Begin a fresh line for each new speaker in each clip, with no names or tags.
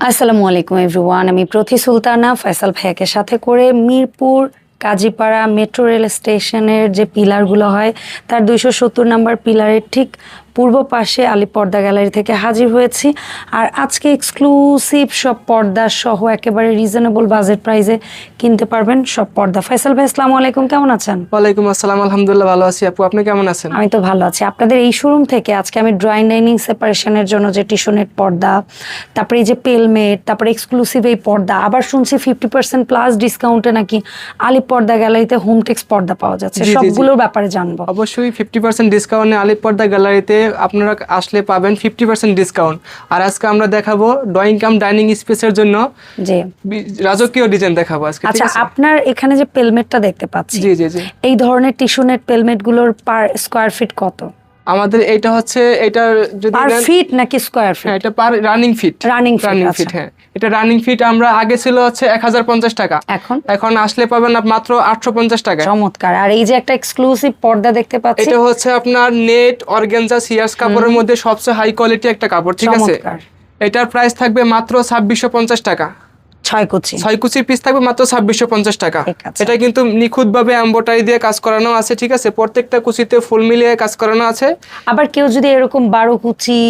আসসালামু আলাইকুম এভরিওয়ান আমি প্রতি সুলতানা ফয়সাল ভাইয়াকে সাথে করে মিরপুর কাজীপাড়া মেট্রো রেল স্টেশনের যে পিলারগুলো হয়, তার দুইশো সত্তর নাম্বার পিলারের ঠিক পূর্ব পাশে আলী পর্দা গ্যালারি থেকে হাজির হয়েছি। আর আজকে এক্সক্লুসিভ সব পর্দা সহ একেবারে রিজনেবল বাজেট প্রাইসে কিনতে পারবেন সব পর্দা। ফয়সাল ভাই আসসালামু আলাইকুম কেমন আছেন?
ওয়ালাইকুম আসসালাম আলহামদুলিল্লাহ ভালো আছি। আপু আপনি কেমন আছেন?
আমি তো ভালো আছি। আপনাদের এই শোরুম থেকে আজকে আমি ড্রয়িং ডাইনিং সেপারেশনের জন্য যে টিস্যুনেট পর্দা তারপরে এই যে পেলমেট তারপরে এক্সক্লুসিভ এই পর্দা আবার শুনছি ফিফটি পার্সেন্ট প্লাস ডিসকাউন্টে নাকি আলি পর্দা গ্যালারিতে হোম টেক্স পর্দা পাওয়া যাচ্ছে। সবগুলোর ব্যাপারে জানব।
অবশ্যই ফিফটি পার্সেন্ট ডিসকাউন্টে আলিপর্দা গ্যালারিতে আপনারা আসলে পাবেন ফিফটি পার্সেন্ট ডিসকাউন্ট আর আজকে আমরা দেখাবো ড্রয়িং কাম ডাইনিং স্পেসের জন্য
জি।
রাজকীয় ডিজাইন দেখাবো আজকে
আচ্ছা আপনার এখানে যে পেলমেটটা দেখতে পাচ্ছি
জি জি জি।
এই ধরনের টিস্যুনেট পেলমেটগুলোর পার স্কোয়ার ফিট কত?
আমাদের এটা হচ্ছে এটার যদি
পার ফিট নাকি স্কোয়ার ফিট
হ্যাঁ এটা পার রানিং ফিট রানিং
আচ্ছা।
ফিট হ্যাঁ। এটা রানিং ফিট আমরা আগে ছিল হচ্ছে এক হাজার পঞ্চাশ টাকা।
এখন?
এখন আসলে পাবেন মাত্র আটশো পঞ্চাশ টাকা।
চমৎকার। আর এই যে একটা এক্সক্লুসিভ পর্দা দেখতে পাচ্ছি।
এটা হচ্ছে আপনার নেট অর্গেনজা সিয়াস কাপড়ের মধ্যে সবচেয়ে হাই কোয়ালিটি একটা কাপড় ঠিক আছে?
চমৎকার।
এটার প্রাইস থাকবে মাত্র ছাব্বিশশো পঞ্চাশ টাকা।
ছয় কুচি।
ছয় কুচির পিস থাকবে মাত্র ছাব্বিশশো পঞ্চাশ টাকা। এটা কিন্তু নিখুঁত ভাবে দিয়ে কাজ করানো আছে ঠিক আছে? প্রত্যেকটা কুচিতে ফুল মিলিয়ে কাজ করানো আছে।
আবার কেউ যদি এরকম বারো কুচি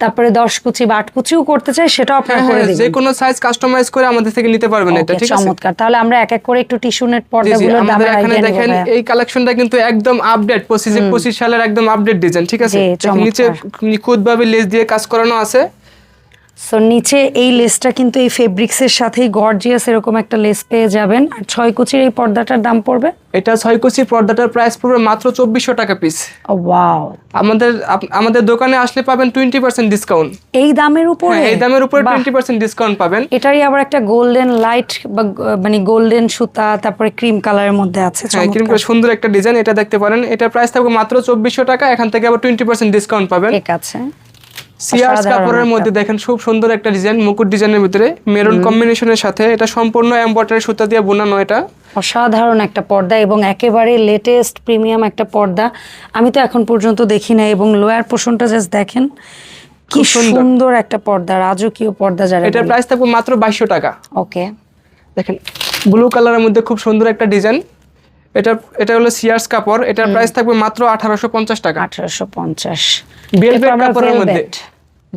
তারপরে দশ কুচি বা আট কুচিও করতে চায় সেটাও আপনারা করে
হ্যাঁ, যে কোনো সাইজ কাস্টমাইজ করে আমাদের থেকে নিতে পারবেন এটা ঠিক আছে?
চমৎকার। তাহলে আমরা এক এক করে একটু টিস্যু নেট পর্দাগুলোর
এখানে দেখেন এই কালেকশনটা কিন্তু একদম আপডেট পঁচিশ পঁচিশ সালের একদম আপডেট ডিজাইন ঠিক আছে? নিচে নিখুঁত ভাবে লেস দিয়ে কাজ করানো আছে।
সো নিচে এই লেসটা কিন্তু এই ফেব্রিক্সের সাথেই গর্জিয়াস এরকম একটা লেস পেয়ে যাবেন। আর ছয় কুচির এই পর্দাটার দাম পড়বে?
এটা ছয় কুচি পর্দাটার প্রাইস পড়বে মাত্র চব্বিশশো টাকা পিস
ওয়াও
আমাদের আমাদের দোকানে আসলে পাবেন টোয়েন্টি পার্সেন্ট ডিসকাউন্ট
এই দামের উপরে?
এই দামের উপরে টোয়েন্টি পার্সেন্ট ডিসকাউন্ট পাবেন।
এটারই আবার একটা গোল্ডেন লাইট বা মানে গোল্ডেন সুতা তারপরে ক্রিম কালারের মধ্যে আছে।
হ্যাঁ ক্রিম করে সুন্দর একটা ডিজাইন এটা দেখতে পারেন। এটার প্রাইস থাকবে মাত্র চব্বিশশো টাকা এখান থেকে আবার টোয়েন্টি পার্সেন্ট ডিসকাউন্ট পাবেন।
ঠিক আছে।
সিয়ার্স কাপড়ের মধ্যে দেখেন খুব সুন্দর একটা ডিজাইন মুকুট ডিজাইনের ভিতরে। মেরুন কম্বিনেশনের সাথে এটা সম্পূর্ণ এম্বয়ডারি সুতা দিয়ে বোনানো এটা।
অসাধারণ একটা পর্দা এবং একেবারে লেটেস্ট প্রিমিয়াম একটা পর্দা। আমি তো এখন পর্যন্ত দেখি না এবং লোয়ার পোর্শনটা জাস্ট দেখেন কি
সুন্দর।
সুন্দর একটা পর্দা রাজকীয় পর্দা যারা
এটার প্রাইস থাকবে মাত্র বাইশশো টাকা।
ওকে
দেখেন ব্লু কালারের মধ্যে খুব সুন্দর একটা ডিজাইন এটা এটা হলো সিয়ার্স কাপড় এটার প্রাইস থাকবে মাত্র আঠারোশো পঞ্চাশ টাকা।
আঠারোশো পঞ্চাশ।
বেলভেট কাপড়ের মধ্যে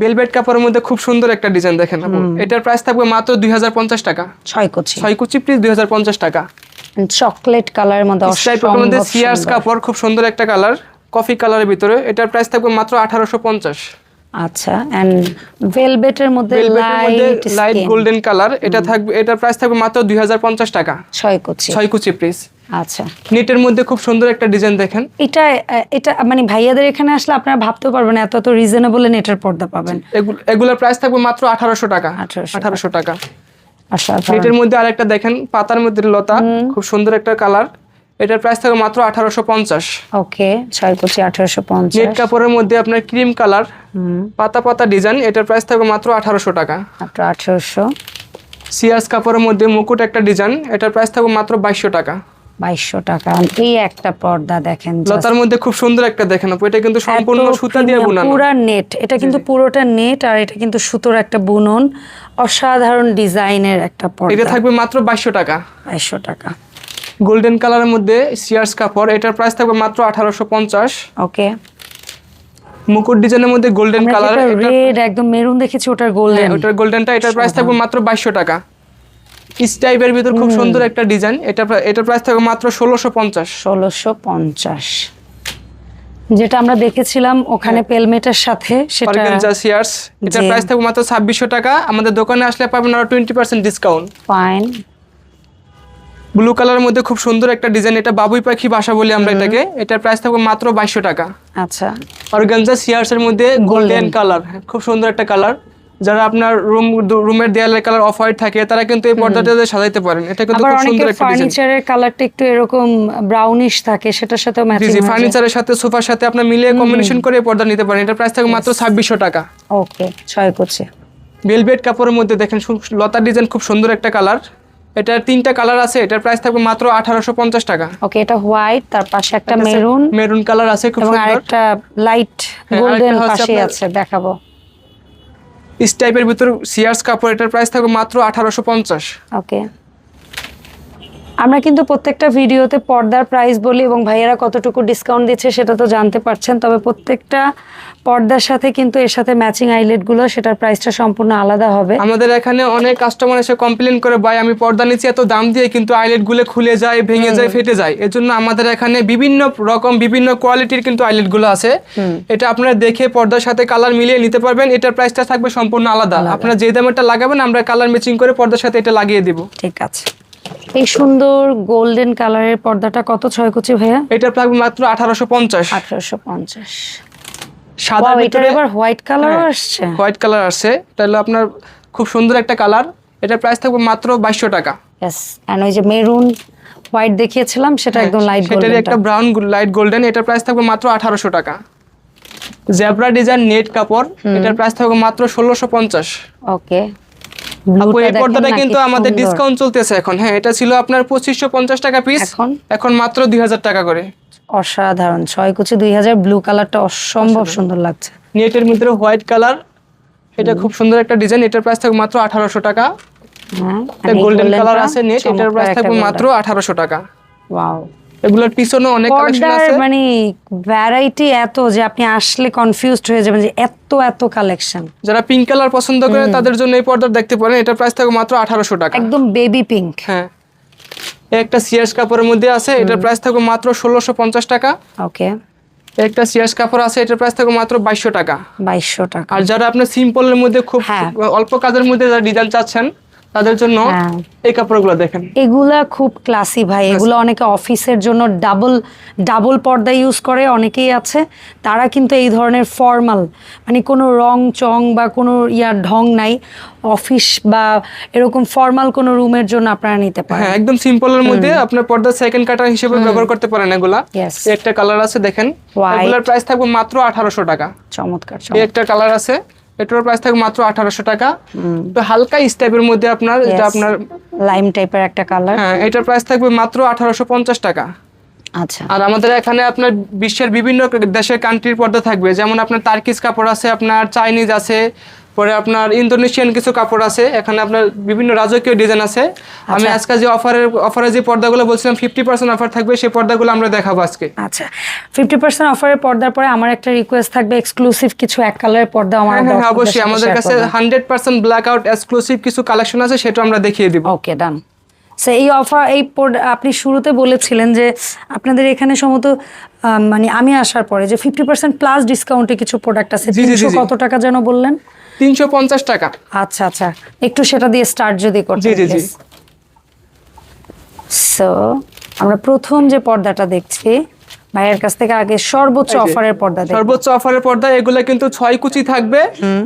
বেলভেট কাপড়ের মধ্যে খুব সুন্দর একটা ডিজাইন দেখেন আপু। এটার প্রাইস থাকবে মাত্র দুই হাজার পঞ্চাশ টাকা।
ছয় কুচি।
ছয় কুচি পিস দুই হাজার পঞ্চাশ টাকা।
চকলেট কালারের মধ্যে
স্ট্রাইপের মধ্যে সিয়ার্স কাপড় খুব সুন্দর একটা কালার কফি কালারের ভিতরে। এটার প্রাইস থাকবে মাত্র আঠারোশো পঞ্চাশ।
আচ্ছা এন্ড ভেলভেটের মধ্যে লাইট
লাইট গোল্ডেন কালার এটা থাকবে এটার প্রাইস থাকবে মাত্র দুই হাজার পঞ্চাশ টাকা।
ছয় কুচি।
ছয় কুচি পিস
আচ্ছা।
নেটের মধ্যে খুব সুন্দর একটা ডিজাইন দেখেন।
এটা এটা মানে ভাইয়াদের এখানে আসলে আপনারা ভাবতেও পারবেন এত এত রিজনেবল নেটের পর্দা পাবেন।
এগুলো এগুলোর প্রাইস থাকবে মাত্র আঠারোশো টাকা।
1800
আঠারোশো টাকা।
অসাধারণ।
নেটের মধ্যে আরেকটা দেখেন পাতার মধ্যে লতা খুব সুন্দর একটা কালার এটার প্রাইস থাকবে মাত্র আঠারোশো পঞ্চাশ।
ওকে ছয় কুচি আঠারোশো পঞ্চাশ।
নেট কাপড়ের মধ্যে আপনার ক্রিম কালার পাতা পাতা ডিজাইন এটার প্রাইস থাকবে মাত্র আঠারোশো টাকা।
মাত্র আঠারোশো।
সিয়াস কাপড়ের মধ্যে মুকুট একটা ডিজাইন এটার প্রাইস থাকবে মাত্র বাইশশো টাকা।
বাইশশো টাকা। এই একটা পর্দা দেখেন
লতার মধ্যে খুব সুন্দর একটা দেখেন আপু এটা কিন্তু সম্পূর্ণ সুতা দিয়ে বোনানো।
পুরা নেট এটা কিন্তু পুরোটা নেট আর এটা কিন্তু সুতোর একটা বুনন। অসাধারণ ডিজাইনের একটা পর্দা।
এটা থাকবে মাত্র বাইশশো টাকা।
বাইশশো টাকা।
গোল্ডেন কালারের মধ্যে সিয়ার্স কাপড়। এটার প্রাইস থাকবে মাত্র আঠারোশো পঞ্চাশ।
ওকে
মুকুট ডিজাইনের মধ্যে গোল্ডেন কালার
রেড একদম মেরুন দেখেছি ওটার গোল্ডেন
ওটার গোল্ডেনটা এটার প্রাইস থাকবে মাত্র বাইশশো টাকা। স্টাইপের ভিতর খুব সুন্দর একটা ডিজাইন এটা এটার প্রাইস থাকবে মাত্র ষোলোশো পঞ্চাশ।
ষোলোশো পঞ্চাশ। যেটা আমরা দেখেছিলাম ওখানে
হ্যাঁ।
পেলমেটের সাথে সেটা
অর্গানজা সিয়ার্স এটার প্রাইস থাকবে মাত্র ছাব্বিশশো টাকা। আমাদের দোকানে আসলে পাবেন আরও twenty percent discount
fine
blue কালারের মধ্যে খুব সুন্দর একটা ডিজাইন এটা বাবুই পাখি বাসা বলি আমরা এটাকে। এটার প্রাইস থাকবে মাত্র বাইশশো টাকা।
আচ্ছা।
অর্গানজা সিয়ার্স এর মধ্যে গোল্ডেন কালার খুব সুন্দর একটা কালার যারা আপনার রুম রুমের দেয়ালের কালার অফ হোয়াইট থাকে তারা কিন্তু এই পর্দাটা দিয়ে সাজাইতে পারেন। এটা কিন্তু খুব সুন্দর একটা
ফার্নিচারের কালারটা একটু এরকম ব্রাউনিশ থাকে সেটার
সাথে
ম্যাচিং
জি ফার্নিচারের সাথে সোফার সাথে আপনার মিলিয়ে কম্বিনেশন করে এই পর্দা নিতে পারেন। এটা প্রাইস থাকবে মাত্র ছাব্বিশশো টাকা।
ওকে ছয় কুচি।
ভেলভেট কাপড়ের মধ্যে দেখেন লতার ডিজাইন খুব সুন্দর একটা কালার এটার তিনটা কালার আছে এটার প্রাইস থাকবে মাত্র আঠারোশো পঞ্চাশ টাকা।
ওকে এটা হোয়াইট তার পাশে একটা মেরুন
মেরুন কালার আছে খুব সুন্দর।
আরেকটা লাইট গোল্ডেন পাশে আছে দেখাবো।
পিস টাইপের ভিতর সিয়ার্স কাপড় এটার প্রাইস থাকবে মাত্র আঠারোশো পঞ্চাশ।
ওকে আমরা কিন্তু প্রত্যেকটা ভিডিওতে পর্দার প্রাইস বলি এবং ভাইয়েরা কতটুকু ডিসকাউন্ট দিচ্ছে সেটা তো জানতে পারছেন তবে প্রত্যেকটা পর্দার সাথে কিন্তু এর সাথে ম্যাচিং আইলেটগুলো সেটার প্রাইসটা সম্পূর্ণ আলাদা হবে।
আমাদের এখানে অনেক কাস্টমার এসে কমপ্লেন করে ভাই আমি পর্দা নিচ্ছি এত দাম দিয়ে কিন্তু আইলেটগুলো খুলে যায় ভেঙে যায় ফেটে যায়। এর জন্য আমাদের এখানে বিভিন্ন রকম বিভিন্ন কোয়ালিটির কিন্তু আইলেটগুলো আছে। এটা আপনারা দেখে পর্দার সাথে কালার মিলিয়ে নিতে পারবেন। এটার প্রাইসটা থাকবে সম্পূর্ণ আলাদা। আপনারা যে দামেরটা লাগাবেন আমরা কালার ম্যাচিং করে পর্দার সাথে এটা লাগিয়ে দিব।
ঠিক আছে। এই সুন্দর গোল্ডেন কালারের পর্দাটা কত? ছয় কুচি ভাইয়া?
এটা থাকবে মাত্র আঠারোশো পঞ্চাশ।
আঠারোশো পঞ্চাশ।
সাদা
এটার
ভিতরে
এবার হোয়াইট কালারও
হ্যাঁ,
আসছে।
হোয়াইট কালার আসছে। এটা হলো আপনার খুব সুন্দর একটা কালার এটার প্রাইস থাকবে মাত্র বাইশশো টাকা।
ইয়েস এন্ড ওই যে মেরুন হোয়াইট দেখিয়েছিলাম সেটা একদম লাইট
হ্যাঁ, সেটারই একটা ব্রাউন লাইট গোল্ডেন এটার প্রাইস থাকবে মাত্র আঠারোশো টাকা। জেব্রা ডিজাইন নেট কাপড়। এটার প্রাইস থাকবে মাত্র ষোলোশো পঞ্চাশ।
ওকে
আপু এই পর্দাটা কিন্তু আমাদের ডিসকাউন্ট চলতেছে এখন। হ্যাঁ এটা ছিল আপনার পঁচিশশো পঞ্চাশ টাকা পিস
এখন?
এখন মাত্র দুই হাজার টাকা করে।
অসাধারণ। ছয় কুচি দুই হাজার ব্লু কালারটা অসম্ভব সুন্দর লাগছে।
নেটের ভিতরে হোয়াইট কালার এটা খুব সুন্দর একটা ডিজাইন এটার প্রাইস থাকবে মাত্র আঠারোশো টাকা।
হ্যাঁ
গোল্ডেন কালার আছে নেট এটার প্রাইস থাকবে মাত্র আঠারোশো টাকা।
ওয়াও
এগুলোর পিছনে অনেক কালেকশন আছে।
মানে ভ্যারাইটি এত যে আপনি আসলে কনফিউজড হয়ে যাবেন যে এত এত কালেকশন
যারা পিঙ্ক কালার পছন্দ করে তাদের জন্য এই পর্দা দেখতে পারেন এটার প্রাইস থাকবে মাত্র আঠারোশো টাকা।
একদম বেবি পিঙ্ক
হ্যাঁ। একটা সিয়ার্স কাপড়ের মধ্যে আছে এটার প্রাইস থাকবে মাত্র ষোলোশো পঞ্চাশ টাকা।
ওকে।
একটা সিয়ার্স কাপড় আছে এটার প্রাইস থাকবে মাত্র বাইশশো টাকা।
বাইশশো টাকা।
আর যারা আপনার সিম্পলের মধ্যে খুব
হ্যাঁ।
অল্প কাজের মধ্যে যারা ডিজাইন চাচ্ছেন তাদের জন্য
হ্যাঁ।
এই কাপড়গুলো দেখেন।
এগুলা খুব ক্লাসি ভাই। এগুলো অনেকে অফিসের জন্য ডাবল ডাবল পর্দা ইউজ করে অনেকেই আছে। তারা কিন্তু এই ধরনের ফর্মাল মানে কোনো রং চং বা কোনো ইয়ার ঢং নাই। অফিস বা এরকম ফর্মাল কোনো রুমের জন্য আপনারা নিতে পারেন।
হ্যাঁ একদম সিম্পলের মধ্যে আপনার পর্দা সেকেন্ড কাটার হিসেবে ব্যবহার করতে পারেন এগুলা. একটা কালার আছে দেখেন. এগুলার প্রাইস থাকবে মাত্র আঠারোশো টাকা।
চমৎকার
এই
চমৎকার।
একটা কালার আছে। এটার প্রাইস থাকবে মাত্র আঠারোশো টাকা। তো হালকা স্টাইপের মধ্যে আপনার এটা আপনার
লাইম টাইপের একটা কালার
হ্যাঁ এটার প্রাইস থাকবে মাত্র আঠারোশো পঞ্চাশ টাকা।
আচ্ছা।
আর আমাদের এখানে আপনার বিশ্বের বিভিন্ন দেশের কান্ট্রির পর্দা থাকবে। যেমন আপনার তার্কিস কাপড় আছে আপনার চাইনিজ আছে পরে আপনার ইন্দোনেশিয়ান কিছু কাপড় আছে এখানে আপনার বিভিন্ন রাজকীয় ডিজাইন আছে। আমি
আচ্ছা।
আজকে যে অফারের অফারে যে পর্দাগুলো বলছিলাম ফিফটি পার্সেন্ট অফার থাকবে সেই পর্দাগুলো আমরা দেখাবো আজকে।
আচ্ছা ফিফটি পার্সেন্ট অফারের পর্দার পরে আমার একটা রিকোয়েস্ট থাকবে এক্সক্লুসিভ কিছু এক কালারের পর্দা আমার
হ্যাঁ হ্যাঁ অবশ্যই। আমাদের কাছে hundred percent blackout exclusive কিছু কালেকশন আছে সেটা আমরা দেখিয়ে দিব।
ওকে ডান সো এই অফার এই আপনি শুরুতে বলেছিলেন যে আপনাদের এখানে সম্ভবত মানে আমি আসার পরে যে ফিফটি পার্সেন্ট প্লাস ডিসকাউন্টে কিছু প্রোডাক্ট আছে। কত টাকা যেন বললেন?
তিনশো পঞ্চাশ টাকা।
আচ্ছা আচ্ছা। একটু সেটা দিয়ে স্টার্ট যদি করতেন
জি, জি, জি।
সো আমরা প্রথম যে পর্দাটা দেখছি ভাইয়ের কাছ থেকে আগে সর্বোচ্চ অফারের পর্দা
সর্বোচ্চ অফারের পর্দা এগুলো কিন্তু ছয় কুচি থাকবে।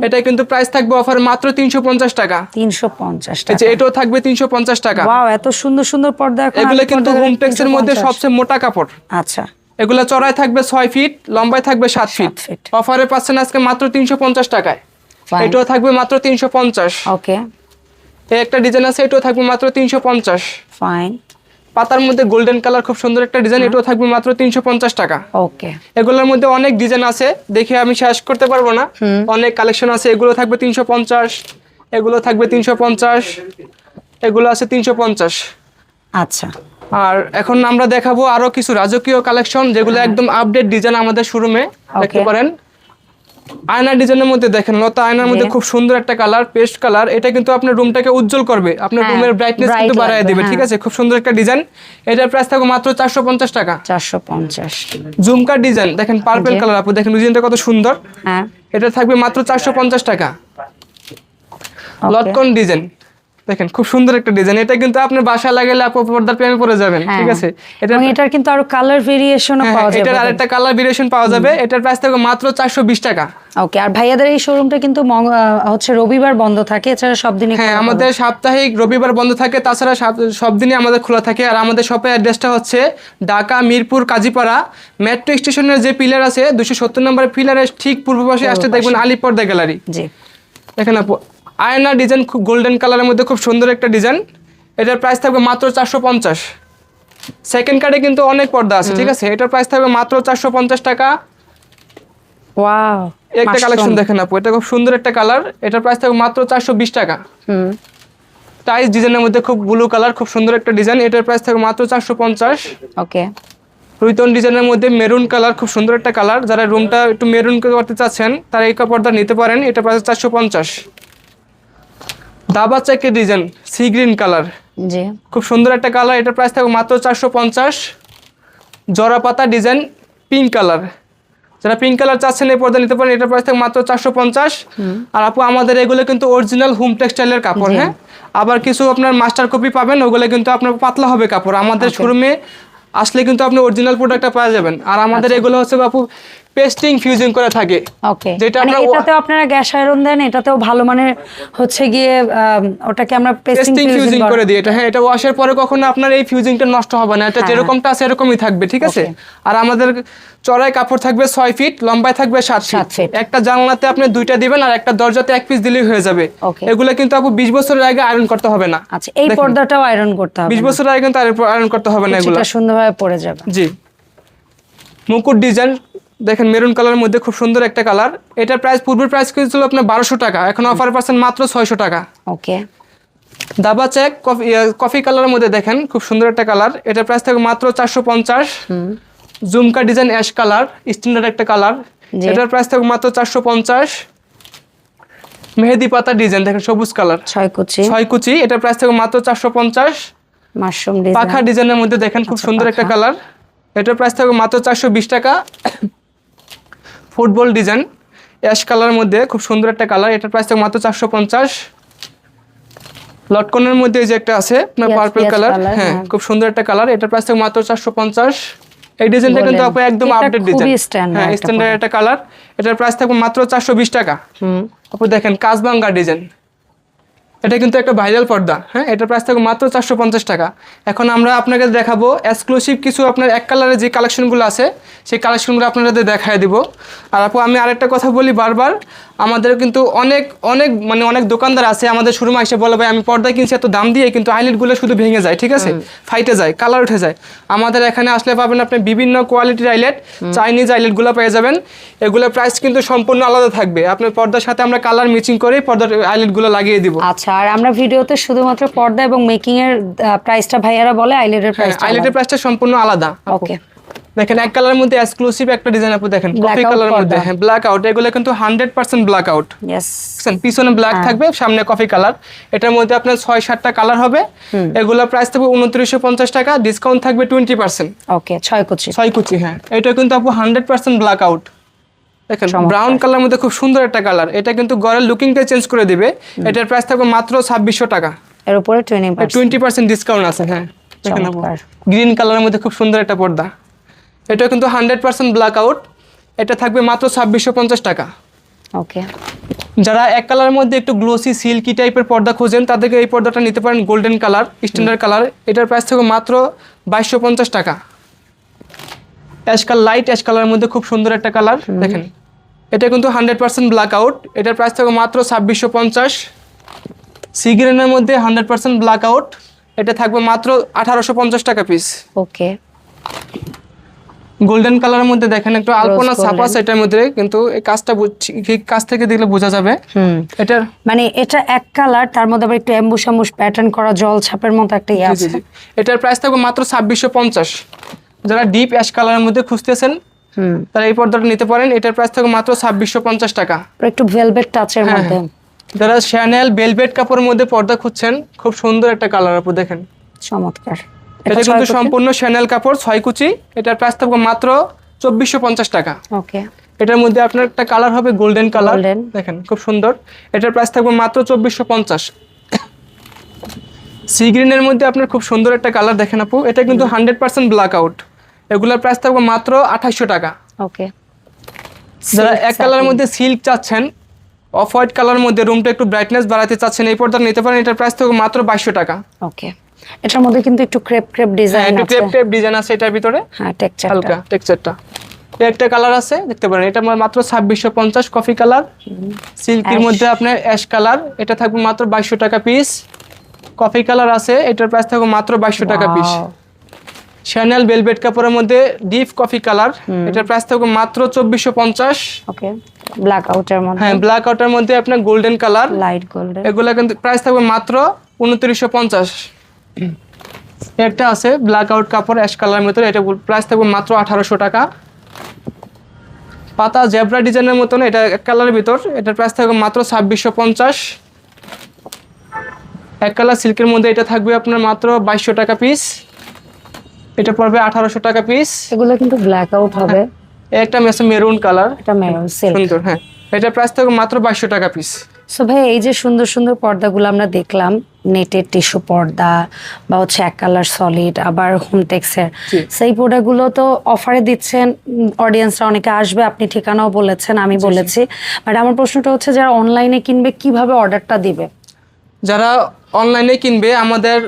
এটা কিন্তু প্রাইস থাকবে অফার মাত্র তিনশো পঞ্চাশ টাকা।
তিনশো পঞ্চাশ টাকা।
এটাও থাকবে তিনশো পঞ্চাশ টাকা।
ওয়াও এত সুন্দর সুন্দর পর্দা
এগুলো কিন্তু
পর্দাগুলো
হোমটেক্সের মধ্যে সবচেয়ে মোটা কাপড়।
আচ্ছা।
এগুলো চড়াই থাকবে ছয় ফিট লম্বায় থাকবে সাত ফিট। অফারে পাচ্ছেন আজকে মাত্র তিনশো পঞ্চাশ টাকায়. এটাও থাকবে মাত্র তিনশো পঞ্চাশ।
ওকে
এই একটা ডিজাইন আছে এটাও থাকবে মাত্র তিনশো পঞ্চাশ।
ফাইন
পাতার মধ্যে গোল্ডেন কালার খুব সুন্দর একটা ডিজাইন এটাও থাকবে মাত্র তিনশো পঞ্চাশ টাকা।
ওকে
এগুলোর মধ্যে অনেক ডিজাইন আছে দেখে আমি শেষ করতে পারব না। অনেক কালেকশন আছে এগুলো থাকবে তিনশো পঞ্চাশ এগুলো থাকবে তিনশো পঞ্চাশ এগুলো আছে তিনশো পঞ্চাশ।
আচ্ছা।
আর এখন আমরা দেখাবো আরও কিছু রাজকীয় কালেকশন যেগুলো একদম আপডেট ডিজাইন আমাদের শোরুমে দেখতে পারেন। আয়নার ডিজাইনের মধ্যে দেখেন লতা আয়নার মধ্যে খুব সুন্দর একটা কালার পেস্ট কালার এটা কিন্তু আপনার রুমটাকে উজ্জ্বল করবে। আপনার
হ্যাঁ,
রুমের ব্রাইটনেস কিন্তু বাড়ায় দেবে ঠিক
হ্যাঁ।
আছে? খুব সুন্দর একটা ডিজাইন এটার প্রাইস থাকবে মাত্র চারশো পঞ্চাশ টাকা।
চারশো পঞ্চাশ।
ঝুমকার ডিজাইন দেখেন পার্পেল কালার আপু দেখেন ডিজাইনটা কত সুন্দর।
হ্যাঁ।
এটা থাকবে মাত্র চারশো পঞ্চাশ টাকা. লটকন ডিজাইন দেখেন খুব সুন্দর একটা ডিজাইন এটা কিন্তু আপনার বাসা লাগালে আপু পর্দার প্রেমে পড়ে যাবেন ঠিক
হ্যাঁ।
আছে এটা
এটার কিন্তু আরও কালার ভেরিয়েশনও
হ্যাঁ,
পাওয়া
হ্যাঁ,
যাবে
এটার আরেকটা কালার ভেরিয়েশন পাওয়া যাবে। এটার প্রাইস থাকবে মাত্র চারশো বিশ টাকা।
ওকে আর ভাইয়াদের এই শোরুমটা কিন্তু হচ্ছে রবিবার বন্ধ থাকে এছাড়া সব দিনই
হ্যাঁ আমাদের সাপ্তাহিক রবিবার বন্ধ থাকে তাছাড়া সব দিনই আমাদের খোলা থাকে। আর আমাদের শপের অ্যাড্রেসটা হচ্ছে ঢাকা মিরপুর কাজীপাড়া। মেট্রো স্টেশনের যে পিলার আছে দুশো সত্তর নম্বর পিলারের ঠিক পূর্ব পাশে আসতে দেখবেন আলিপর্দা গ্যালারি।
জি।
দেখেন আপু আয়না ডিজাইন খুব গোল্ডেন কালারের মধ্যে খুব সুন্দর একটা ডিজাইন এটার প্রাইস থাকবে মাত্র চারশো পঞ্চাশ। সেকেন্ড কার্ডে কিন্তু অনেক পর্দা আছে ঠিক আছে? এটার প্রাইস থাকবে মাত্র চারশো পঞ্চাশ টাকা।
ওয়াও
একটা কালেকশন দেখেন আপু এটা খুব সুন্দর একটা কালার এটার প্রাইস থাকবে মাত্র চারশো বিশ টাকা।
হুম।
টাইস ডিজাইনের মধ্যে খুব ব্লু কালার খুব সুন্দর একটা ডিজাইন এটার প্রাইস থাকবে মাত্র চারশো পঞ্চাশ।
ওকে
রুইতন ডিজাইনের মধ্যে মেরুন কালার খুব সুন্দর একটা কালার যারা রুমটা একটু মেরুন করতে চাচ্ছেন তারা এই কাপড়টা নিতে পারেন। এটা প্রাইস চারশো পঞ্চাশ। দাবা চেকের ডিজাইন সি গ্রিন কালার।
জি।
খুব সুন্দর একটা কালার এটার প্রাইস থাকবে মাত্র চারশো পঞ্চাশ। জরা পাতা ডিজাইন পিঙ্ক কালার। যারা পিঙ্ক কালার চাচ্ছেন এই পর্দা নিতে পারেন এটার প্রাইস থাকবে মাত্র চারশো পঞ্চাশ। আর আপু আমাদের এগুলো কিন্তু অরিজিনাল হোম টেক্সটাইলের কাপড়। হ্যাঁ? আবার কিছু আপনার মাস্টার কপি পাবেন ওগুলো কিন্তু আপনার পাতলা হবে কাপড়। আমাদের শোরুমে আসলে কিন্তু আপনি অরিজিনাল প্রোডাক্টটা পাওয়া যাবেন। আর আমাদের এগুলো হচ্ছে আপু পেস্টিং ফিউজিং করে থাকে।
ওকে
যেটা
মানে
আমরা-
এটাতেও আপনারা গ্যাস আয়রন দেন এটাতেও ভালো মানের হচ্ছে গিয়ে ওটাকে আমরা পেস্টিং
ফিউজিং করে দিই এটা হ্যাঁ এটা ওয়াশের পরে কখনো আপনার এই ফিউজিংটা নষ্ট হবে না। এটা
হ্যাঁ।
যেরকমটা আছে এরকমই থাকবে ঠিক আছে? আর আমাদের চড়াই কাপড় থাকবে ছয় ফিট লম্বায় থাকবে সাত
সাত
ফিট একটা জানলাতে আপনি দুইটা দিবেন আর একটা দরজাতে এক পিস দিলেই হয়ে যাবে। এগুলো কিন্তু আপু বিশ বছরের আগে আয়রন করতে হবে না।
আচ্ছা এই। পর্দাটাও আয়রন করতে হবে
বিশ। বছরের আগে কিন্তু আয়রন করতে হবে না এগুলো।
সুন্দরভাবে পড়ে যাবে।
জি। মুকুট ডিজাইন দেখেন মেরুন কালারের মধ্যে খুব সুন্দর একটা কালার। এটার প্রাইস পূর্বের প্রাইস ছিল আপনার বারোশো টাকা। এখন অফার পাচ্ছেন মাত্র ছয়শো টাকা।
ওকে
দাবা চেক কফি কফি কালারের মধ্যে দেখেন খুব সুন্দর একটা কালার। এটার প্রাইস থাকবে মাত্র চারশো পঞ্চাশ। Jhumka design ash colour standard একটা কালার এটার প্রাইস থাকবে মাত্র চারশো পঞ্চাশ। মেহেদি পাতা ডিজাইন দেখেন সবুজ কালার
ছয় কুচি।
ছয় কুচি এটার প্রাইস থাকবে মাত্র চারশো পঞ্চাশ।
মাশরুম
পাখা ডিজাইনের মধ্যে দেখেন খুব
আচ্ছা,
সুন্দর একটা কালার এটার প্রাইস থাকবে মাত্র চারশো বিশ টাকা। Football design. অ্যাশ কালারের মধ্যে খুব সুন্দর একটা কালার। এটার প্রাইস থাকবে মাত্র চারশো পঞ্চাশ। লটকনের মধ্যে এই যে একটা আছে আপনার পার্পল কালার হ্যাঁ
হ্যাঁ।
খুব সুন্দর একটা কালার এটার প্রাইস থাকবে মাত্র চারশো পঞ্চাশ। এই ডিজাইনটা কিন্তু। আপু একদম আপডেট ডিজাইন হ্যাঁ স্ট্যান্ডার্ড একটা কালার এটার প্রাইস থাকবে মাত্র চারশো বিশ টাকা।
আপনি
আপু দেখেন কাজবাঙ্গা ডিজাইন এটা কিন্তু একটা ভাইরাল পর্দা হ্যাঁ? এটার প্রাইস থাকবে মাত্র চারশো পঞ্চাশ টাকা। এখন আমরা আপনাকে দেখাবো এক্সক্লুসিভ কিছু আপনার এক কালারের যে কালেকশনগুলো আছে সেই কালেকশনগুলো আপনাদের দেখায় দিব। আর আপু আমি আরেকটা কথা বলি বারবার আমাদের কিন্তু অনেক অনেক মানে অনেক দোকানদার আছে আমাদের শোরুমে এসে বলে ভাই আমি পর্দা কিনছি এত দাম দিয়ে কিন্তু আইলেটগুলো শুধু ভেঙে যায় ঠিক আছে? ফাইটে যায় কালার উঠে যায়। আমাদের এখানে আসলে পাবেন আপনি বিভিন্ন কোয়ালিটির আইলেট চাইনিজ আইলেটগুলো পেয়ে যাবেন। এগুলোর প্রাইস কিন্তু সম্পূর্ণ আলাদা থাকবে। আপনার পর্দার সাথে আমরা কালার মিচিং করে পর্দার আইলেটগুলো লাগিয়ে দিব।
আচ্ছা আর আমরা ভিডিওতে শুধুমাত্র পর্দা এবং মেকিং এর প্রাইসটা ভাইয়ারা বলে আইলেটের প্রাইসটা
আইলেটের প্রাইসটা সম্পূর্ণ আলাদা
ওকে
দেখেন এক কালারের মধ্যে এক্সক্লুসিভ একটা ডিজাইন আপু দেখেন কফি কালারের মধ্যে। হ্যাঁ ব্ল্যাক আউট এগুলো কিন্তু হান্ড্রেড পার্সেন্ট ব্ল্যাক আউট বুঝছেন? পিছনে ব্ল্যাক। থাকবে সামনে কফি কালার এটার মধ্যে আপনার ছয় সাতটা কালার হবে এগুলোর প্রাইস থাকবে উনত্রিশশো পঞ্চাশ টাকা ডিসকাউন্ট থাকবে টোয়েন্টি পার্সেন্ট
ওকে ছয় কুচি।
ছয় কুচি হ্যাঁ। এটা কিন্তু আপু হান্ড্রেড পার্সেন্ট ব্ল্যাক আউট দেখেন ব্রাউন কালার মধ্যে খুব সুন্দর একটা কালার এটা কিন্তু গড়ের লুকিংটা চেঞ্জ করে দিবে। এটার প্রাইস থাকবে মাত্র ছাব্বিশশো টাকা।
এর উপরে টোয়েন্টি পার্সেন্ট
ডিসকাউন্ট আছে হ্যাঁ। দেখেন গ্রিন কালারের মধ্যে খুব সুন্দর একটা পর্দা। এটা কিন্তু হান্ড্রেড পার্সেন্ট ব্ল্যাক আউট এটা থাকবে মাত্র ছাব্বিশশো পঞ্চাশ টাকা।
ওকে।
যারা এক কালারের মধ্যে একটু গ্লোসি সিল্কি টাইপের পর্দা খোঁজেন তাদেরকে এই পর্দাটা নিতে পারেন গোল্ডেন কালার স্ট্যান্ডার্ড কালার এটার প্রাইস থাকবে মাত্র বাইশশো পঞ্চাশ টাকা। অ্যাশ কালার লাইট অ্যাশ কালারের মধ্যে খুব সুন্দর একটা কালার দেখেন। এটা কিন্তু হান্ড্রেড পার্সেন্ট ব্ল্যাক আউট এটার প্রাইস থাকবে মাত্র ছাব্বিশশো পঞ্চাশ। সিগ্রেনের মধ্যে হান্ড্রেড পার্সেন্ট ব্ল্যাক আউট এটা থাকবে মাত্র আঠারোশো পঞ্চাশ টাকা পিস
ওকে
গোল্ডেন কালারের মধ্যে দেখেন একটু আলপনা। ছাপা সেটার মধ্যে কিন্তু এই কাজটা বুঝ- এই কাজ থেকে দেখলে বোঝা যাবে। এটার
মানে এটা এক কালার তার মধ্যে আবার একটু এম্বুশ এম্বুশ প্যাটার্ন করা জল ছাপের মতো একটা ইয়ে আছে।
এটার প্রাইস থাকবে মাত্র ছাব্বিশশো পঞ্চাশ। যারা ডিপ অ্যাশ কালারের মধ্যে খুঁজতেছেন
হুম।
তারা এই পর্দাটা নিতে পারেন। এটার প্রাইস থাকবে মাত্র ছাব্বিশশো পঞ্চাশ টাকা।
একটু ভেলভেট টাচের
হ্যাঁ,
মধ্যে।
যারা শ্যানেল বেলভেট কাপড়ের মধ্যে পর্দা খুঁজছেন খুব সুন্দর একটা কালার আপু দেখেন।
চমৎকার।
এটা কিন্তু সম্পূর্ণ শ্যানেল কাপড় ছয় কুচি। এটার প্রাইস থাকবে মাত্র চব্বিশশো পঞ্চাশ টাকা।
ওকে।
এটার মধ্যে আপনার একটা কালার হবে গোল্ডেন কালার দেখেন খুব সুন্দর। এটার প্রাইস থাকবে মাত্র চব্বিশশো পঞ্চাশ। সি গ্রিনের মধ্যে আপনার খুব সুন্দর একটা কালার দেখেন আপু। এটা কিন্তু হান্ড্রেড পার্সেন্ট ব্ল্যাক আউট এগুলোর প্রাইস থাকবে মাত্র আঠাশশো টাকা।
ওকে
যারা এক কালারের মধ্যে সিল্ক চাচ্ছেন অফ হোয়াইট কালারের মধ্যে রুমটা একটু ব্রাইটনেস বাড়াতে চাচ্ছেন এই পর্দা নিতে পারেন এটার প্রাইস থাকবে মাত্র বাইশশো টাকা।
ওকে এটার মধ্যে কিন্তু একটু ক্রেপ ক্রেপ ডিজাইন আছে।
ক্রেপ ক্রেপ ডিজাইন আছে এটার ভিতরে।
হ্যাঁ টেক্সচার
হালকা টেক্সচারটা একটা কালার আছে দেখতে পারেন এটা মাত্র ছাব্বিশশো পঞ্চাশ কফি কালার সিল্কের। মধ্যে আপনার অ্যাশ কালার এটা থাকবে মাত্র বাইশশো টাকা পিস কফি কালার আছে এটার প্রাইস থাকবে মাত্র বাইশশো টাকা পিস শ্যানেল বেলভেট কাপড়ের মধ্যে ডিপ কফি কালার এটার প্রাইস থাকবে মাত্র চব্বিশশো পঞ্চাশ।
ওকে ব্ল্যাক আউটের মধ্যে।
হ্যাঁ ব্ল্যাক আউটের মধ্যে আপনার গোল্ডেন কালার
লাইট গোল্ডেন
এগুলা কিন্তু প্রাইস থাকবে মাত্র উনত্রিশশো পঞ্চাশ। একটা আছে ব্ল্যাক আউট কাপড় অ্যাশ কালারের মতো এটা প্রাইস থাকবে মাত্র আঠারোশো টাকা। পাতা জেব্রা ডিজাইনের মতন এটা এক কালারের ভিতর। এটার প্রাইস থাকবে মাত্র ছাব্বিশশো পঞ্চাশ। এক কালার সিল্কের মধ্যে এটা থাকবে আপনার মাত্র বাইশশো টাকা পিস এটা পড়বে আঠারোশো টাকা পিস
এগুলো কিন্তু ব্ল্যাক আউট হবে।
একটা মেসে মেরুন কালার
এটা মেরুন সিল্ক
সুন্দর হ্যাঁ। এটার প্রাইস থাকবে মাত্র বাইশশো টাকা পিস
সো ভাই এই যে সুন্দর সুন্দর পর্দাগুলো আমরা দেখলাম নেটের টিস্যু পর্দা বা হচ্ছে এক কালার সলিড আবার হোমটেক্সের। সেই প্রোডাক্টগুলো তো অফারে দিচ্ছেন অডিয়েন্সরা অনেকে আসবে আপনি ঠিকানাও বলেছেন আমি বলেছি। বাট আমার প্রশ্নটা হচ্ছে যারা অনলাইনে কিনবে কীভাবে অর্ডারটা দিবে?
যারা অনলাইনে কিনবে আমাদের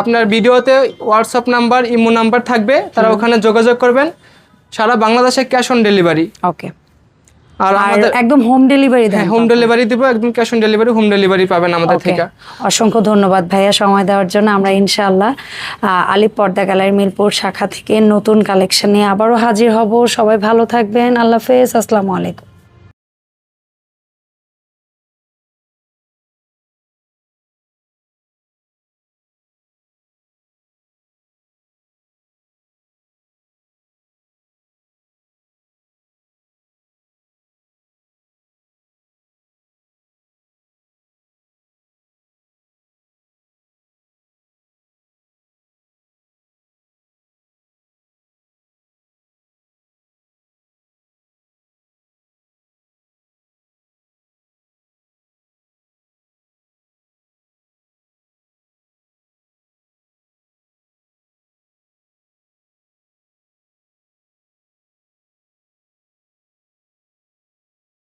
আপনার ভিডিওতে হোয়াটসঅ্যাপ নাম্বার ইমো নাম্বার থাকবে তারা ওখানে যোগাযোগ করবেন। সারা বাংলাদেশে ক্যাশ অন ডেলিভারি
ওকে
আর আমাদের
একদম হোম ডেলিভারি দেন
হ্যাঁ হোম ডেলিভারি দিব একদম cash on delivery home delivery পাবেন আমাদের থেকে।
অসংখ্য ধন্যবাদ ভাইয়া সময় দেওয়ার জন্য। আমরা ইনশাআল্লাহ আলিপ পর্দা গ্যালারি মিরপুর শাখা থেকে নতুন কালেকশন নিয়ে আবারও হাজির হব। সবাই ভালো থাকবেন। আল্লাহ হাফেজ। আসসালামু আলাইকুম।